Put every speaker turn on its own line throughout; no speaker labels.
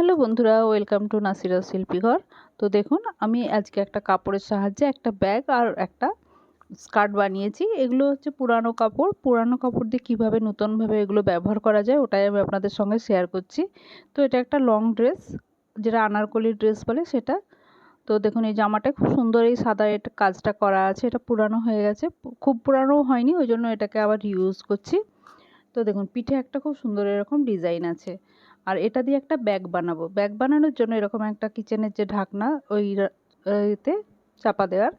Hello বন্ধুরা, welcome to Nasira শিল্পীঘর তো দেখুন, আমি আজকে একটা কাপড়ের সাহায্যে একটা ব্যাগ আর একটা স্কার্ট বানিয়েছি। এগুলো হচ্ছে পুরানো কাপড়। পুরানো কাপড় দিয়ে কীভাবে নতুনভাবে এগুলো ব্যবহার করা যায়, ওটাই আমি আপনাদের সঙ্গে শেয়ার করছি। তো এটা একটা লং ড্রেস যেটা আনারকলি ড্রেস বলে সেটা। তো দেখুন, এই জামাটা খুব সুন্দর এই সাদা এটা কাজটা করা আছে। এটা পুরানো হয়ে গেছে। খুব পুরানো হয়নি, ওই জন্য এটাকে আবার ইউজ করছি। তো দেখুন, পিঠে একটা খুব সুন্দর এরকম ডিজাইন আছে। আর এটা দিয়ে একটা ব্যাগ বানাবো। ব্যাগ বানানোর জন্য এরকম একটা কিচেনের যে ঢাকনা, ওই এতে চাপা দেওয়ার।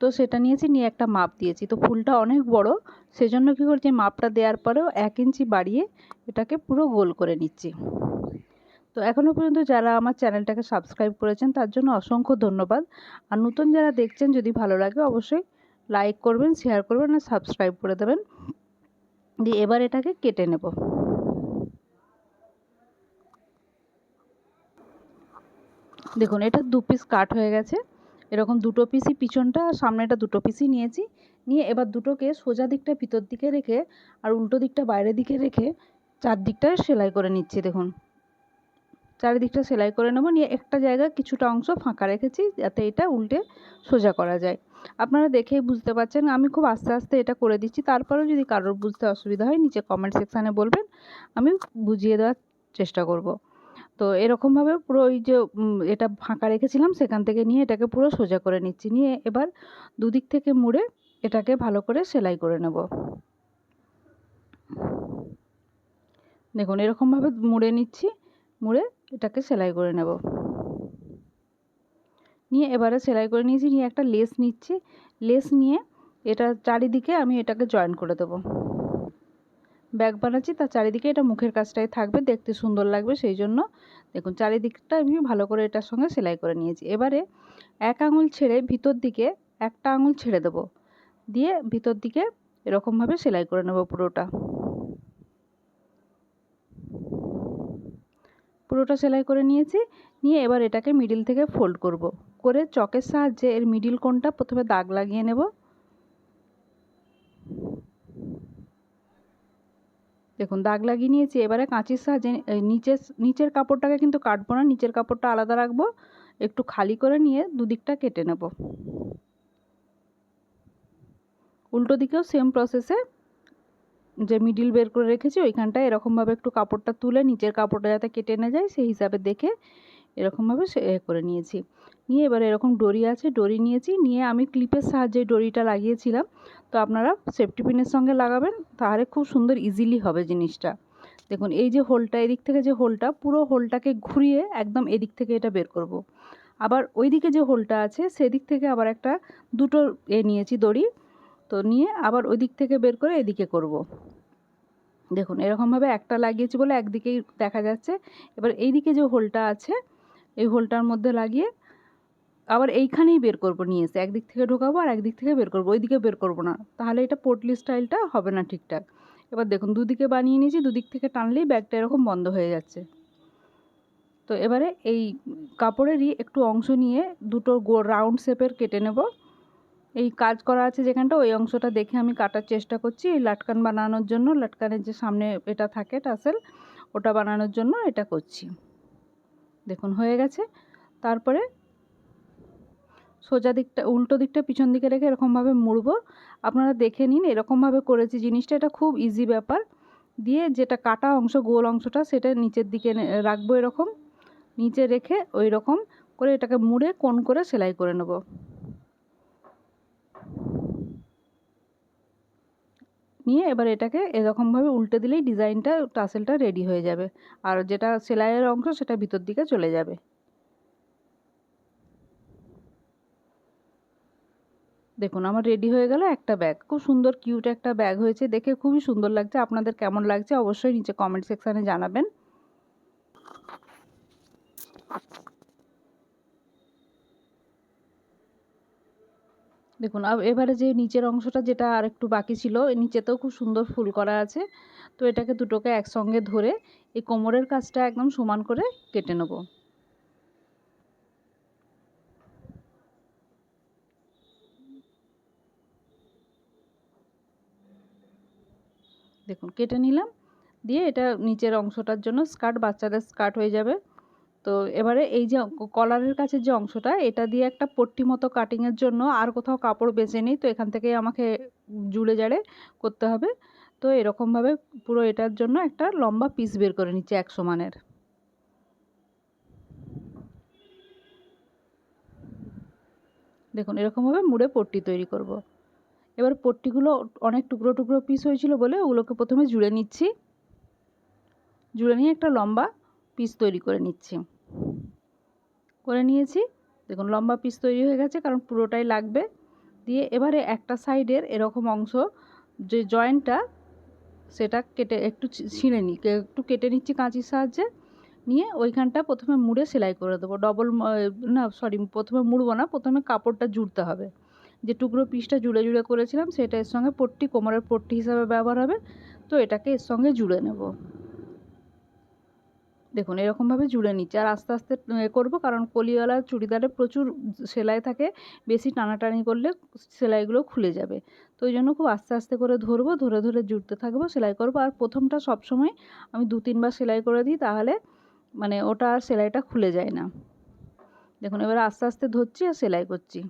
তো সেটা নিয়েছি, নিয়ে একটা মাপ দিয়েছি। তো ফুলটা অনেক বড়, সেজন্য কী করছি, মাপটা দেওয়ার পরেও এক ইঞ্চি বাড়িয়ে এটাকে পুরো গোল করে নিচ্ছি। তো এখনও পর্যন্ত যারা আমার চ্যানেলটাকে সাবস্ক্রাইব করেছেন, তার জন্য অসংখ্য ধন্যবাদ। আর নতুন যারা দেখছেন, যদি ভালো লাগে, অবশ্যই লাইক করবেন শেয়ার করবেন, আর সাবস্ক্রাইব করে দেবেন। দিয়ে এবার এটাকে কেটে নেব। দেখুন, এটা দু পিস কাট হয়ে গেছে। এরকম দুটো পিসই পিছনটা, আর সামনেটা দুটো পিসই নিয়েছি। নিয়ে এবার দুটোকে সোজা দিকটা ভিতর দিকে রেখে, আর উল্টো দিকটা বাইরের দিকে রেখে চারদিকটা সেলাই করে নিচ্ছি, দেখুন। চারিদিকটা সেলাই করে নেব। নিয়ে একটা জায়গায় কিছুটা অংশ ফাঁকা রেখেছি, যাতে এটা উল্টে সোজা করা যায়। আপনারা দেখেই বুঝতে পারছেন, আমি খুব আস্তে আস্তে এটা করে দিচ্ছি। তারপরেও যদি কারোর বুঝতে অসুবিধা হয়, নিচে কমেন্ট সেকশানে বলবেন। আমি বুঝিয়ে দেওয়ার চেষ্টা করব। তো এরকমভাবে পুরো ওই যে এটা ফাঁকা রেখেছিলাম, সেখান থেকে নিয়ে এটাকে পুরো সোজা করে নিচ্ছি। নিয়ে এবার দুদিক থেকে মুড়ে এটাকে ভালো করে সেলাই করে নেব। দেখুন এরকমভাবে মুড়ে নিচ্ছি, মুড়ে এটাকে সেলাই করে নেব। নিয়ে এবারে সেলাই করে নিয়েছি, নিয়ে একটা লেস নিচ্ছি। লেস নিয়ে এটা চারিদিকে আমি এটাকে জয়েন করে দেবো। ব্যাগ বানাচ্ছি, তার চারিদিকে এটা মুখের কাজটাই থাকবে, দেখতে সুন্দর লাগবে, সেই জন্য দেখুন চারিদিকটা আমি ভালো করে এটার সঙ্গে সেলাই করে নিয়েছি। এবারে এক আঙুল ছেড়ে ভিতর দিকে একটা আঙুল ছেড়ে দেবো, দিয়ে ভিতর দিকে এরকমভাবে সেলাই করে নেব পুরোটা। পুরোটা সেলাই করে নিয়েছি, নিয়ে এবার এটাকে মিডিল থেকে ফোল্ড করব, করে চকের সাহায্যে এর মিডিল কোনটা প্রথমে দাগ লাগিয়ে নেব দেখুন, দাগ লাগিয়ে নিয়েছি, এবারে কাঁচির সাহায্যে নিচের নিচের কাপড়টাকে কিন্তু কাটবো না, নিচের কাপড়টা আলাদা রাখব, একটু খালি করে নিয়ে দুদিকটা কেটে নেব। উল্টো দিকেও সেম প্রসেসে যে মিডিল বের করে রেখেছি, ওইখানটায় এরকমভাবে একটু কাপড়টা তুলে নিচের কাপড়টা যাতে কেটে না যায়, সেই হিসাবে দেখে এরকমভাবে সে করে নিয়েছি। নিয়ে এবার এরকম ডরি আছে, ডরি নিয়েছি। নিয়ে আমি ক্লিপের সাহায্যে ডরিটা লাগিয়েছিলাম। তো আপনারা সেফটি পিনের সঙ্গে লাগাবেন, তাহলে খুব সুন্দর ইজিলি হবে জিনিসটা। দেখুন, এই যে হোলটা, এদিক থেকে যে হোলটা, পুরো হোলটাকে ঘুরিয়ে একদম এদিক থেকে এটা বের করব। আবার ওই দিকে যে হোলটা আছে, সেদিক থেকে আবার একটা দুটো এ নিয়েছি দড়ি। তো নিয়ে আবার ওই দিক থেকে বের করে এদিকে করব। দেখুন, এরকমভাবে একটা লাগিয়েছি বলে একদিকেই দেখা যাচ্ছে। এবার এই দিকে যে হোলটা আছে এই হোলটার মধ্যে লাগিয়ে আবার এইখানেই বের করব নিয়ে এসে। একদিক থেকে ঢোকাবো আর একদিক থেকে বের করব, ওইদিকে বের করব না। তাহলে এটা পোটলি স্টাইলটা হবে না ঠিকঠাক। এবার দেখুন, দুদিকে বানিয়ে নিয়েছি, দুদিক থেকে টানলেই ব্যাগটা এরকম বন্ধ হয়ে যাচ্ছে। তো এবারে এই কাপড়েরই একটু অংশ নিয়ে দুটো গো রাউন্ড শেপের কেটে নেব। এই কাজ করা আছে যেখানটা, ওই অংশটা দেখে আমি কাটার চেষ্টা করছি। এই লাটকান বানানোর জন্য, লাটকানের যে সামনে এটা থাকে টাসেল, ওটা বানানোর জন্য এটা করছি। দেখুন, হয়ে গেছে। তারপরে সোজা দিকটা, উল্টো দিকটা পিছন দিকে রেখে এরকমভাবে মুড়বো। আপনারা দেখে নিন, এরকমভাবে করেছি। জিনিসটা এটা খুব ইজি ব্যাপার। দিয়ে যেটা কাটা অংশ, গোল অংশটা, সেটা নিচের দিকে রাখব এরকম। নিচে রেখে ওই রকম করে এটাকে মুড়ে, কোন করে সেলাই করে নেব। নিয়ে এবার এটাকে এরকমভাবে উল্টে দিলেই ডিজাইনটা, টাসেলটা রেডি হয়ে যাবে। আর যেটা সেলাইয়ের অংশ সেটা ভিতর দিকে চলে যাবে। দেখুন, আমার রেডি হয়ে গেল একটা ব্যাগ খুব সুন্দর কিউট একটা ব্যাগ হয়েছে। দেখে খুবই সুন্দর লাগছে। আপনাদের কেমন লাগছে অবশ্যই নিচে কমেন্ট সেকশানে জানাবেন। দেখুন এবারে যে নিচের অংশটা যেটা আর একটু বাকি ছিল নিচেতেও খুব সুন্দর ফুল করা আছে। তো এটাকে দুটোকে একসঙ্গে ধরে এই কোমরের কাজটা একদম সমান করে কেটে নেব। দেখুন, কেটে নিলাম। দিয়ে এটা নিচের অংশটার জন্য স্কার্ট, বাচ্চাদের স্কার্ট হয়ে যাবে। তো এবারে এই যে কলারের কাছে যে অংশটা, এটা দিয়ে একটা পট্টি মতো কাটিংয়ের জন্য আর কোথাও কাপড় বেছে নিই, তো এখান থেকেই আমাকে জুড়ে জাড়ে করতে হবে। তো এরকমভাবে পুরো এটার জন্য একটা লম্বা পিস বের করে নিচ্ছি এক সমানের দেখুন, এরকমভাবে মুড়ে পট্টি তৈরি করব। এবার পট্টিগুলো অনেক টুকরো টুকরো পিস হয়েছিল বলে ওগুলোকে প্রথমে জুড়ে নিচ্ছি। জুড়ে নিয়ে একটা লম্বা পিস তৈরি করে নিচ্ছি। করে নিয়েছি। দেখুন, লম্বা পিস তৈরি হয়ে গেছে, কারণ পুরোটাই লাগবে। দিয়ে এবারে একটা সাইডের এরকম অংশ, যে জয়েন্টটা, সেটা কেটে একটু ছিঁড়ে নিই একটু কেটে নিচ্ছি কাঁচির সাহায্যে। নিয়ে ওইখানটা প্রথমে মুড়ে সেলাই করে দেবো। ডবল না সরি প্রথমে মুড়বো না, প্রথমে কাপড়টা জুড়তে হবে। যে টুকরো পিসটা জুড়ে জুড়ে করেছিলাম, সেটা এর সঙ্গে পট্টি, কোমরের পট্টি হিসাবে ব্যবহার হবে। তো এটাকে এর সঙ্গে জুড়ে নেব। দেখুন, এরকমভাবে জুড়ে নিচ্ছি। আর আস্তে আস্তে এ করব কারণ কলিওয়ালা চুড়িদারে প্রচুর সেলাই থাকে, বেশি টানাটানি করলে সেলাইগুলো খুলে যাবে। তো ওই জন্য খুব আস্তে আস্তে করে ধরবো, ধরে ধরে জুড়তে থাকব, সেলাই করব। আর প্রথমটা সবসময় আমি দু, তিনবার সেলাই করে দিই, তাহলে মানে ওটা আর সেলাইটা খুলে যায় না। দেখুন, এবার আস্তে আস্তে ধরছি আর সেলাই করছি।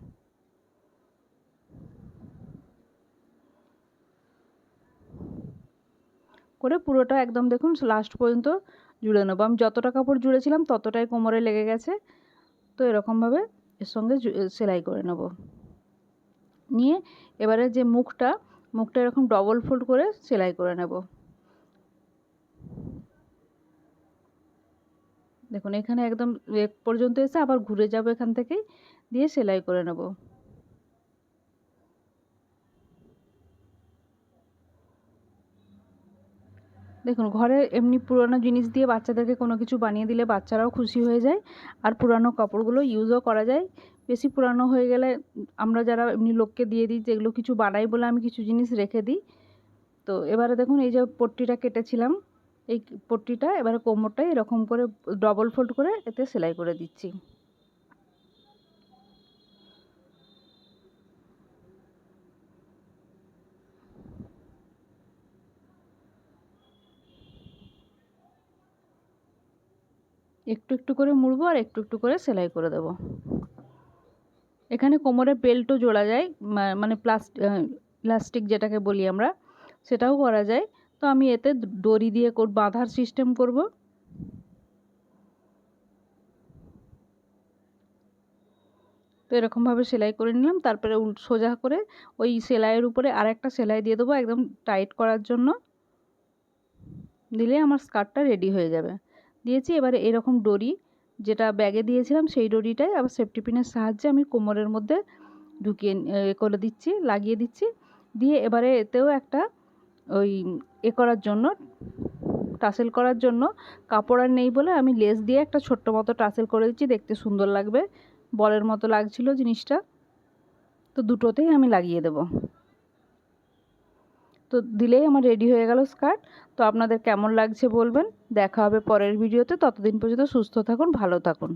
করে পুরোটা একদম দেখুন লাস্ট পর্যন্ত জুড়ে নেব। আমি যতটা কাপড় জুড়েছিলাম ততটাই কোমরে লেগে গেছে। তো এরকমভাবে এর সঙ্গে সেলাই করে নেব। নিয়ে এবারে যে মুখটা মুখটা এরকম ডবল ফোল্ড করে সেলাই করে নেব। দেখুন এখানে একদম এক পর্যন্ত এসে আবার ঘুরে যাব এখান থেকেই, দিয়ে সেলাই করে নেব। দেখুন, ঘরে এমনি পুরনো জিনিস দিয়ে বাচ্চাদেরকে কোনো কিছু বানিয়ে দিলে বাচ্চারাও খুশি হয়ে যায়। আর পুরানো কাপড়গুলো ইউজও করা যায়। বেশি পুরানো হয়ে গেলে আমরা যারা এমনি লোককে দিয়ে দিই যেগুলো কিছু বানাই বলে আমি কিছু জিনিস রেখে দিই। তো এবারে দেখুন, এই যে পট্টিটা কেটেছিলাম, এই পট্টিটা এবারে কোমরটায় এরকম করে ডবল ফোল্ড করে এতে সেলাই করে দিচ্ছি। একটু একটু করে মুড়বো আর একটু একটু করে সেলাই করে দেবো। এখানে কোমরে বেল্টও জোড়া যায় মানে প্লাস্টিক ইলাস্টিক যেটাকে বলি আমরা, সেটাও করা যায়। তো আমি এতে দড়ি দিয়ে বাঁধার সিস্টেম করব। তো এরকমভাবে সেলাই করে নিলাম, তারপরে উল, সোজা করে ওই সেলাইয়ের উপরে আর একটা সেলাই দিয়ে দেবো একদম টাইট করার জন্য। দিলে আমার স্কার্টটা রেডি হয়ে যাবে। দিয়েছি। এবারে এরকম ডরি যেটা ব্যাগে দিয়েছিলাম, সেই ডরিটাই আবার সেফটি পিনের সাহায্যে আমি কোমরের মধ্যে ঢুকিয়ে করে দিচ্ছি, লাগিয়ে দিচ্ছি। দিয়ে এবারে এতেও একটা ওই এ করার জন্য, টাসেল করার জন্য কাপড় আর নেই বলে আমি লেস দিয়ে একটা ছোট্ট মতো টাসেল করে দিচ্ছি। দেখতে সুন্দর লাগবে, বলের মতো লাগছিল জিনিসটা। তো দুটোতেই আমি লাগিয়ে দেব। তো দিলেই আমার রেডি হয়ে গেল স্কার্ট তো আপনাদের কেমন লাগছে বলবেন। দেখা হবে পরের ভিডিওতে ততদিন পর্যন্ত সুস্থ থাকুন, ভালো থাকুন।